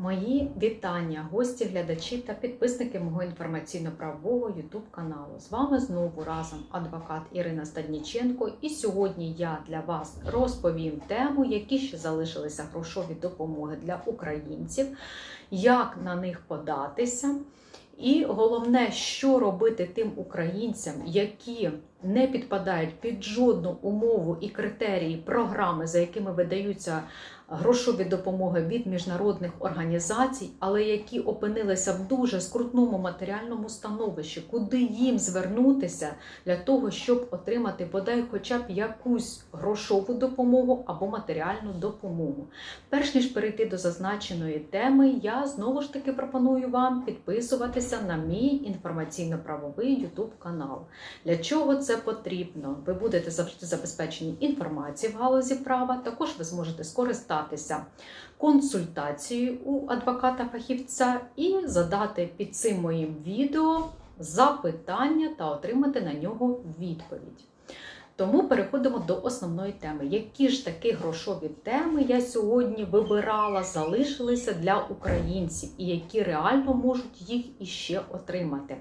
Мої вітання, гості, глядачі та підписники мого інформаційно-правового YouTube каналу. З вами знову разом адвокат Ірина Стадніченко. І сьогодні я для вас розповім тему, які ще залишилися грошові допомоги для українців, як на них податися. І головне, що робити тим українцям, які не підпадають під жодну умову і критерії програми, за якими видаються грошові допомоги від міжнародних організацій, але які опинилися в дуже скрутному матеріальному становищі, куди їм звернутися для того, щоб отримати бодай хоча б якусь грошову допомогу або матеріальну допомогу. Перш ніж перейти до зазначеної теми, я знову ж таки пропоную вам підписуватися на мій інформаційно-правовий YouTube канал. Для чого це потрібно? Ви будете завжди забезпечені інформацією в галузі права. Також ви зможете скористатися консультацією у адвоката-фахівця і задати під цим моїм відео запитання та отримати на нього відповідь. Тому переходимо до основної теми. Які ж такі грошові теми я сьогодні вибирала, залишилися для українців, і які реально можуть їх іще отримати.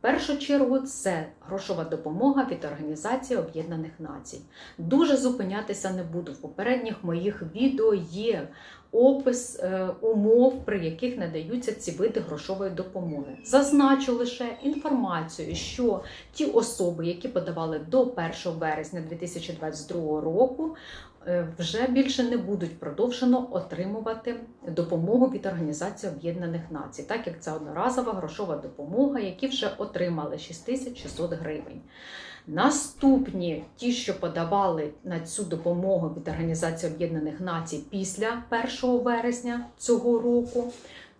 Першу чергу це грошова допомога від Організації Об'єднаних Націй. Дуже зупинятися не буду. В попередніх моїх відео є опис е, умов, при яких надаються ці види грошової допомоги. Зазначу лише інформацію, що ті особи, які подавали до 1 вересня 2022 року, е, вже більше не будуть продовжено отримувати допомогу від Організації Об'єднаних Націй, так як це одноразова грошова допомога, які вже отримали 6600 гривень. Наступні, ті, що подавали на цю допомогу від Організації Об'єднаних Націй після 1 вересня цього року,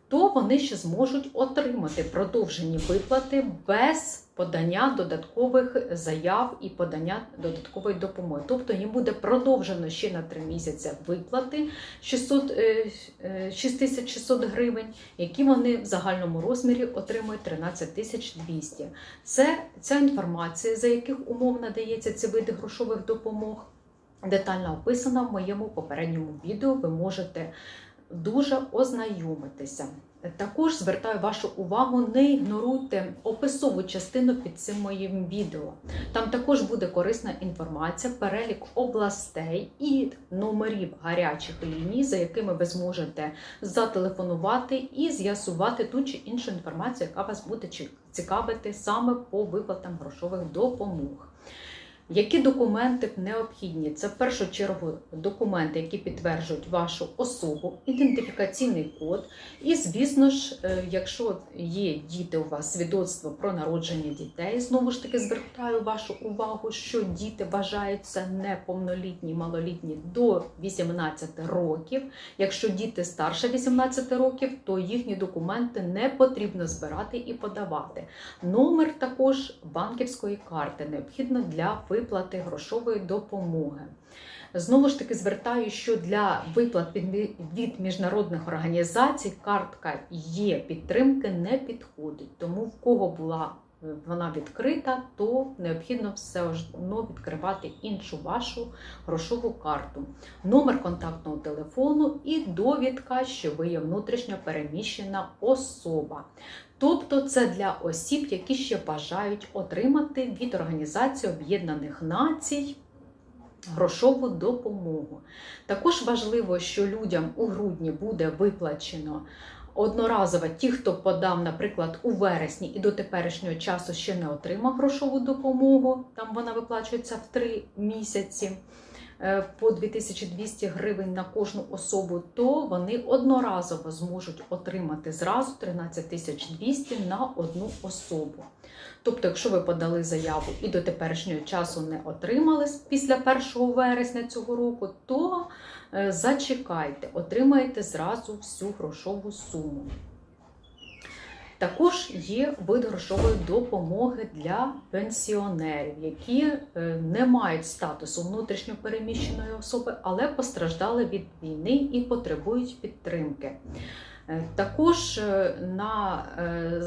то вони ще зможуть отримати продовжені виплати без подання додаткових заяв і подання додаткової допомоги. Тобто їм буде продовжено ще на 3 місяці виплати 600, е, е, 6600 гривень, які вони в загальному розмірі отримують 13 200. Це ця інформація, за яких умов надається ці види грошових допомог, детально описана в моєму попередньому відео. Ви можете дуже ознайомитися. Також звертаю вашу увагу, не ігноруйте описову частину під цим моїм відео. Там також буде корисна інформація, перелік областей і номерів гарячих ліній, за якими ви зможете зателефонувати і з'ясувати ту чи іншу інформацію, яка вас буде цікавити саме по виплатам грошових допомог. Які документи необхідні? Це в першу чергу документи, які підтверджують вашу особу, ідентифікаційний код. І, звісно ж, е, якщо є діти у вас свідоцтво про народження дітей, знову ж таки звертаю вашу увагу, що діти вважаються неповнолітні, малолітні до 18 років. Якщо діти старше 18 років, то їхні документи не потрібно збирати і подавати. Номер також банківської карти необхідно для виплати грошової допомоги. Знову ж таки звертаю, що для виплат від міжнародних організацій картка є підтримки не підходить. Тому в кого була вона відкрита, то необхідно все одно відкривати іншу вашу грошову карту, номер контактного телефону і довідка, що ви є внутрішньо переміщена особа. Тобто це для осіб, які ще бажають отримати від Організації Об'єднаних Націй грошову допомогу. Також важливо, що людям у грудні буде виплачено одноразово ті, хто подав, наприклад, у вересні і до теперішнього часу ще не отримав грошову допомогу, там вона виплачується в три місяці. Е, по 2200 гривень на кожну особу, то вони одноразово зможуть отримати зразу 13200 на одну особу. Тобто, якщо ви подали заяву і до теперішнього часу не отримали після 1 вересня цього року, то е, зачекайте, отримаєте зразу всю грошову суму. Також є вид грошової допомоги для пенсіонерів, які е, не мають статусу внутрішньопереміщеної особи, але постраждали від війни і потребують підтримки. Е, також е, на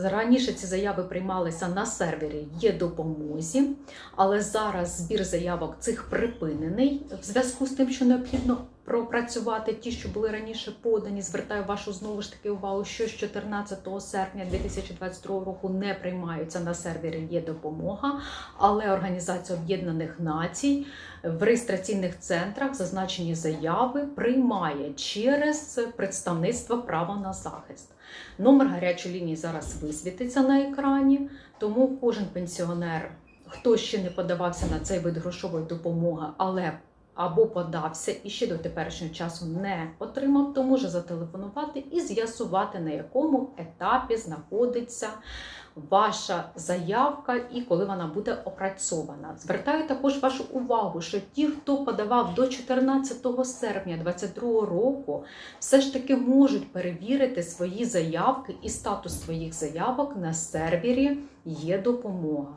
раніше ці заяви приймалися на сервері є допомозі, але зараз збір заявок цих припинений в зв'язку з тим, що необхідно пропрацювати ті, що були раніше подані. Звертаю вашу знову ж таки увагу, що з 14 серпня 2022 року не приймаються на сервері є допомога, але Організація Об'єднаних Націй в реєстраційних центрах зазначені заяви приймає через представництво права на захист. Номер гарячої лінії зараз висвітиться на екрані, тому кожен пенсіонер, хто ще не подавався на цей вид грошової допомоги, але або подався і ще до теперішнього часу не отримав, то може зателефонувати і з'ясувати, на якому етапі знаходиться ваша заявка і коли вона буде опрацьована. Звертаю також вашу увагу, що ті, хто подавав до 14 серпня 2022 року, все ж таки можуть перевірити свої заявки і статус своїх заявок на сервері є допомога.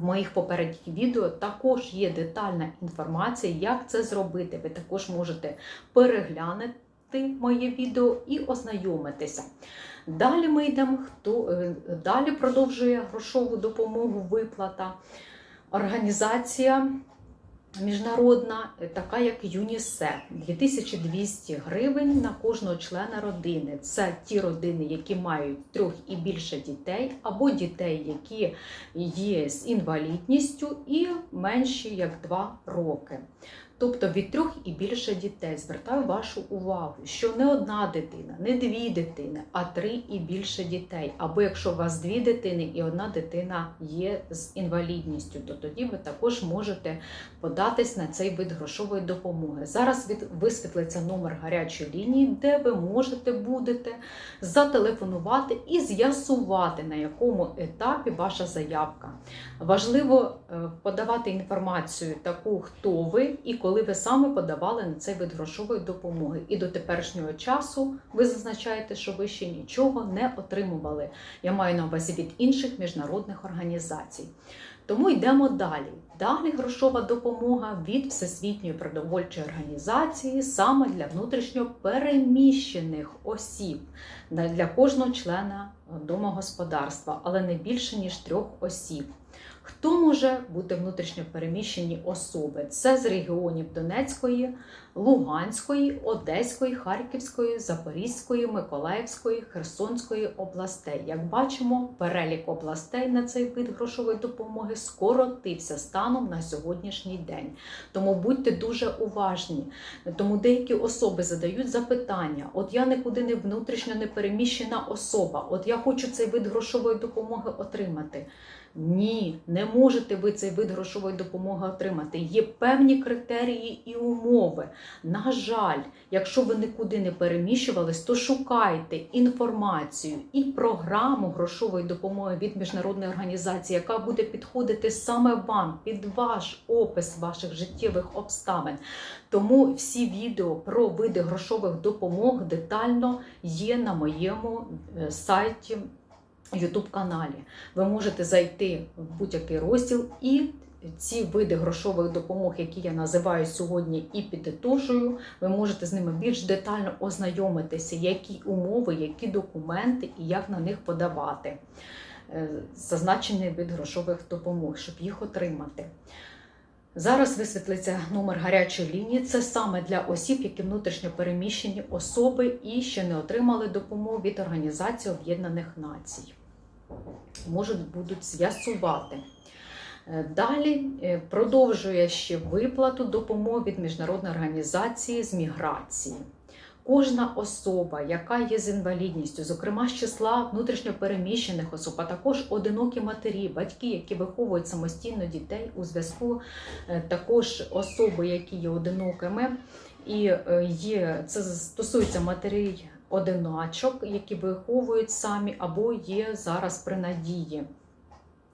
В моїх попередніх відео також є детальна інформація, як це зробити. Ви також можете переглянути моє відео і ознайомитися. Далі ми йдемо, хто е, далі продовжує грошову допомогу виплата. Організація міжнародна, е, така як ЮНІСЕФ, 2200 гривень на кожного члена родини. Це ті родини, які мають трьох і більше дітей, або дітей, які є з інвалідністю, і менші як 2 роки. Тобто від трьох і більше дітей. Звертаю вашу увагу, що не одна дитина, не дві дитини, а три і більше дітей. Або якщо у вас дві дитини і одна дитина є з інвалідністю, то тоді ви також можете податись на цей вид грошової допомоги. Зараз від висвітлиться номер гарячої лінії, де ви можете будете зателефонувати і з'ясувати, на якому етапі ваша заявка. Важливо е, подавати інформацію таку, хто ви і коли ви саме подавали на цей вид грошової допомоги. І до теперішнього часу ви зазначаєте, що ви ще нічого не отримували. Я маю на увазі від інших міжнародних організацій. Тому йдемо далі. Далі грошова допомога від Всесвітньої продовольчої організації саме для внутрішньо переміщених осіб, для кожного члена домогосподарства, але не більше ніж трьох осіб. Хто може бути внутрішньо переміщені особи? Це з регіонів Донецької, Луганської, Одеської, Харківської, Запорізької, Миколаївської, Херсонської областей. Як бачимо, перелік областей на цей вид грошової допомоги скоротився станом на сьогоднішній день. Тому будьте дуже уважні. Тому деякі особи задають запитання: от я нікуди не внутрішньо не переміщена особа, от я хочу цей вид грошової допомоги отримати. Ні, не можете ви цей вид грошової допомоги отримати. Є певні критерії і умови. На жаль, якщо ви нікуди не переміщувались, то шукайте інформацію і програму грошової допомоги від міжнародної організації, яка буде підходити саме вам під ваш опис ваших життєвих обставин. Тому всі відео про види грошових допомог детально є на моєму е, сайті. YouTube каналі. Ви можете зайти в будь-який розділ і ці види грошових допомог, які я називаю сьогодні і підтушую, ви можете з ними більш детально ознайомитися, які умови, які документи і як на них подавати. Е, Зазначений вид грошових допомог, щоб їх отримати. Зараз висвітлиться номер гарячої лінії. Це саме для осіб, які внутрішньо переміщені особи і ще не отримали допомогу від Організації Об'єднаних Націй. Можуть будуть з'ясувати. Е, Далі е, продовжує ще виплату допомоги від міжнародної організації з міграції. Кожна особа, яка є з інвалідністю, зокрема з числа внутрішньопереміщених особ, а також одинокі матері, батьки, які виховують самостійно дітей у зв'язку, е, також особи, які є одинокими, і є це стосується матерей одиначок, які виховують самі, або є зараз при надії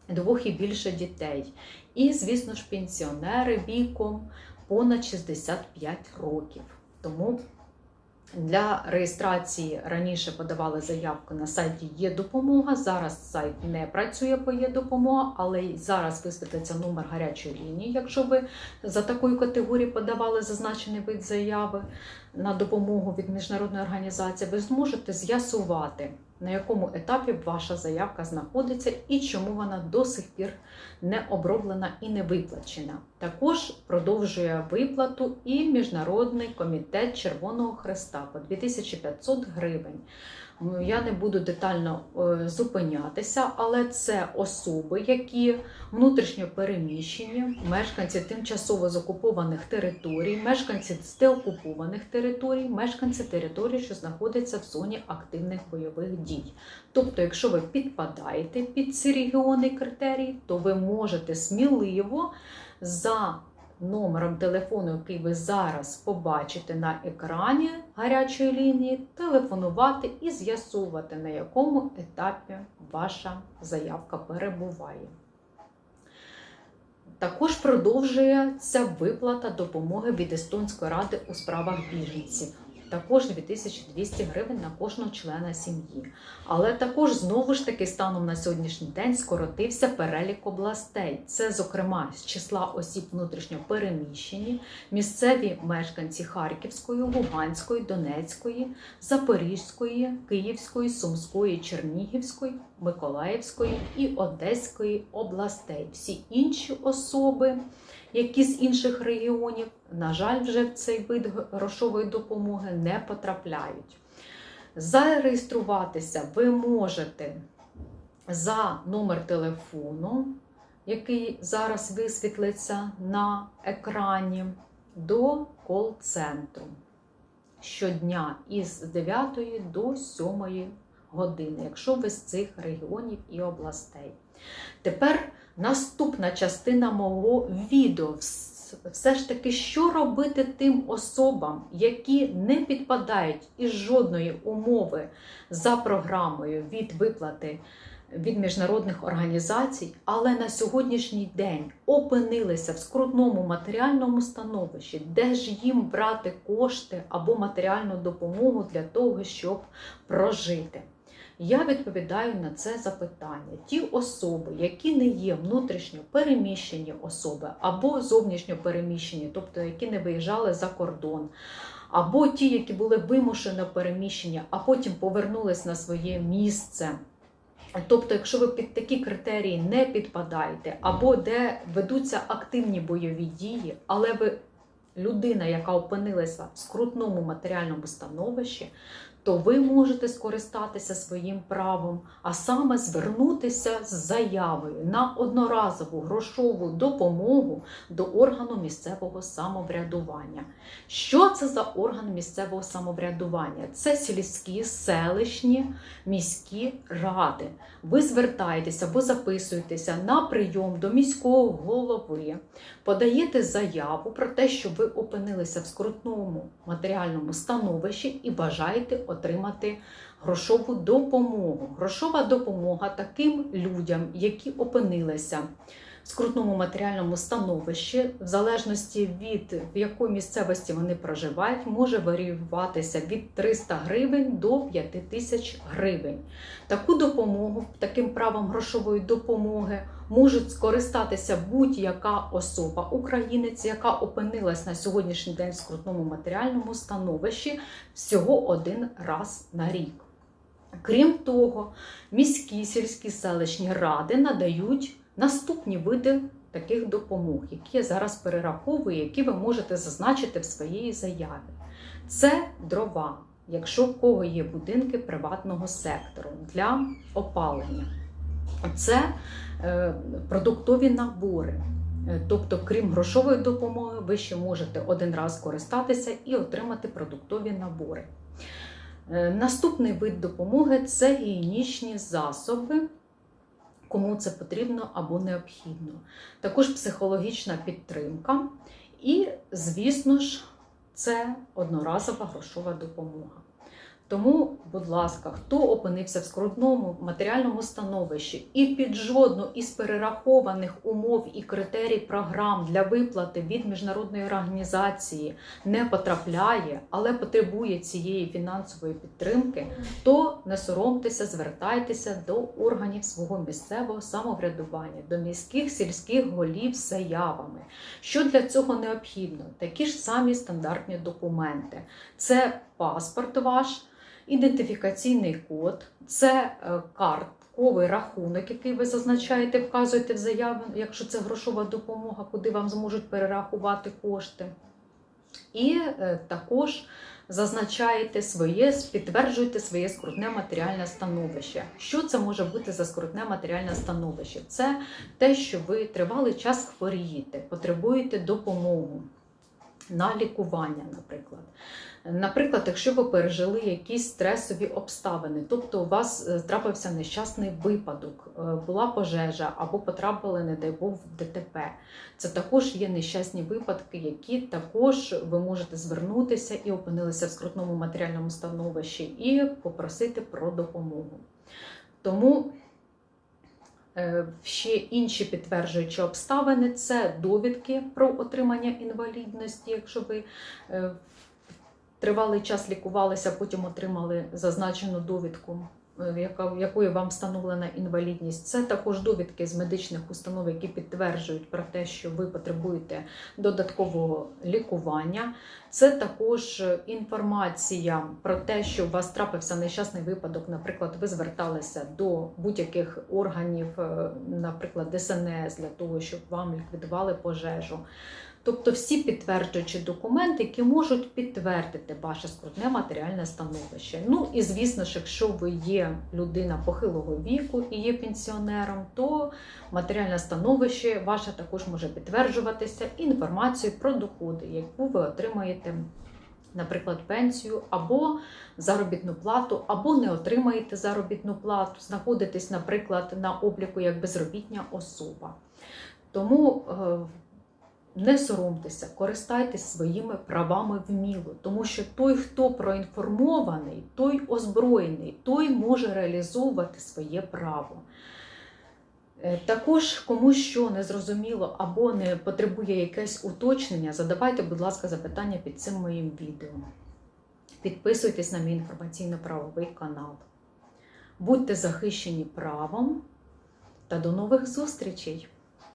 двох і більше дітей. І, звісно ж, пенсіонери віком понад 65 років. Тому для реєстрації раніше подавали заявку на сайті Є допомога. Зараз сайт не працює по є допомога, але зараз висвітлиться номер гарячої лінії. Якщо ви за такою категорією подавали зазначений вид заяви на допомогу від міжнародної організації, ви зможете з'ясувати. На якому етапі ваша заявка знаходиться і чому вона до сих пір не оброблена і не виплачена. Також продовжує виплату і Міжнародний комітет Червоного Хреста по 2500 гривень. Я не буду детально е, зупинятися, але це особи, які внутрішньо переміщені, мешканці тимчасово закупованих територій, мешканці деокупованих територій, мешканці територій, що знаходяться в зоні активних бойових дій. Тобто, якщо ви підпадаєте під ці регіони критерії, то ви можете сміливо за номером телефону, який ви зараз побачите на екрані гарячої лінії, телефонувати і з'ясувати, на якому етапі ваша заявка перебуває. Також продовжується виплата допомоги від Естонської ради у справах біженців. Також 2200 гривень на кожного члена сім'ї. Але також знову ж таки станом на сьогоднішній день скоротився перелік областей. Це, зокрема, з числа осіб внутрішньо переміщені, місцеві мешканці Харківської, Луганської, Донецької, Запорізької, Київської, Сумської, Чернігівської, Миколаївської і Одеської областей. Всі інші особи, які з інших регіонів, на жаль, вже в цей вид грошової допомоги не потрапляють. Зареєструватися ви можете за номер телефону, який зараз висвітлиться на екрані, до кол-центру щодня із 9 до 7 години, якщо ви з цих регіонів і областей. Тепер наступна частина мого відео. Все ж таки, що робити тим особам, які не підпадають із жодної умови за програмою від виплати від міжнародних організацій, але на сьогоднішній день опинилися в скрутному матеріальному становищі, де ж їм брати кошти або матеріальну допомогу для того, щоб прожити. Я відповідаю на це запитання. Ті особи, які не є внутрішньо переміщені особи або зовнішньо переміщені, тобто які не виїжджали за кордон, або ті, які були вимушено переміщені, а потім повернулись на своє місце. Тобто, якщо ви під такі критерії не підпадаєте, або де ведуться активні бойові дії, але ви людина, яка опинилася в скрутному матеріальному становищі, то ви можете скористатися своїм правом, а саме звернутися з заявою на одноразову грошову допомогу до органу місцевого самоврядування. Що це за орган місцевого самоврядування? Це сільські, селищні, міські ради. Ви звертаєтеся або записуєтеся на прийом до міського голови, подаєте заяву про те, що ви опинилися в скрутному матеріальному становищі і бажаєте отримати грошову допомогу. Грошова допомога таким людям, які опинилися в скрутному матеріальному становищі, в залежності від в якої місцевості вони проживають, може варіюватися від 300 гривень до 5000 гривень. Таку допомогу, таким правом грошової допомоги можуть скористатися будь-яка особа, українець, яка опинилась на сьогоднішній день в скрутному матеріальному становищі всього один раз на рік. Крім того, міські сільські селищні ради надають наступні види таких допомог, які я зараз перераховую, які ви можете зазначити в своїй заяві. Це дрова, якщо в кого є будинки приватного сектору для опалення. Це е, продуктові набори. Е, Тобто, крім грошової допомоги, ви ще можете один раз користатися і отримати продуктові набори. Е, Наступний вид допомоги це гігієнічні засоби, кому це потрібно або необхідно. Також психологічна підтримка. І, звісно ж, це одноразова грошова допомога. Тому, будь ласка, хто опинився в скрутному матеріальному становищі і під жодну із перерахованих умов і критерій програм для виплати від міжнародної організації не потрапляє, але потребує цієї фінансової підтримки, то не соромтеся, звертайтеся до органів свого місцевого самоврядування, до міських сільських голів з заявами. Що для цього необхідно? Такі ж самі стандартні документи. Це паспорт ваш ідентифікаційний код, це е, картковий рахунок, який ви зазначаєте, вказуєте в заяву, якщо це грошова допомога, куди вам зможуть перерахувати кошти. І е, також зазначаєте своє, підтверджуєте своє скрутне матеріальне становище. Що це може бути за скрутне матеріальне становище? Це те, що ви тривалий час хворієте, потребуєте допомогу на лікування, наприклад. Наприклад, якщо ви пережили якісь стресові обставини, тобто у вас е, трапився нещасний випадок, е, була пожежа або потрапили, не дай Бог, в ДТП. Це також є нещасні випадки, які також ви можете звернутися і опинилися в скрутному матеріальному становищі і попросити про допомогу. Тому ще інші підтверджуючі обставини це довідки про отримання інвалідності, якщо ви е, тривалий час лікувалися, потім отримали зазначену довідку, е, якою вам встановлена інвалідність. Це також довідки з медичних установ, які підтверджують про те, що ви потребуєте додаткового лікування. Це також інформація про те, що у вас трапився нещасний випадок. Наприклад, ви зверталися до будь-яких органів, е, наприклад, ДСНС, для того, щоб вам ліквідували пожежу. Тобто всі підтверджуючі документи, які можуть підтвердити ваше скрутне матеріальне становище. Ну і звісно ж, якщо ви є людина похилого віку і є пенсіонером, то матеріальне становище ваше також може підтверджуватися інформацією про доходи, яку ви отримаєте. Наприклад, пенсію або заробітну плату, або не отримаєте заробітну плату, знаходитесь, наприклад, на обліку як безробітня особа. Тому е, не соромтеся, користайтесь своїми правами вміло, тому що той, хто проінформований, той озброєний, той може реалізовувати своє право. Е, Також комусь що не зрозуміло або не потребує якесь уточнення, задавайте, будь ласка, запитання під цим моїм відео. Підписуйтесь на мій інформаційно-правовий канал. Будьте захищені правом та до нових зустрічей!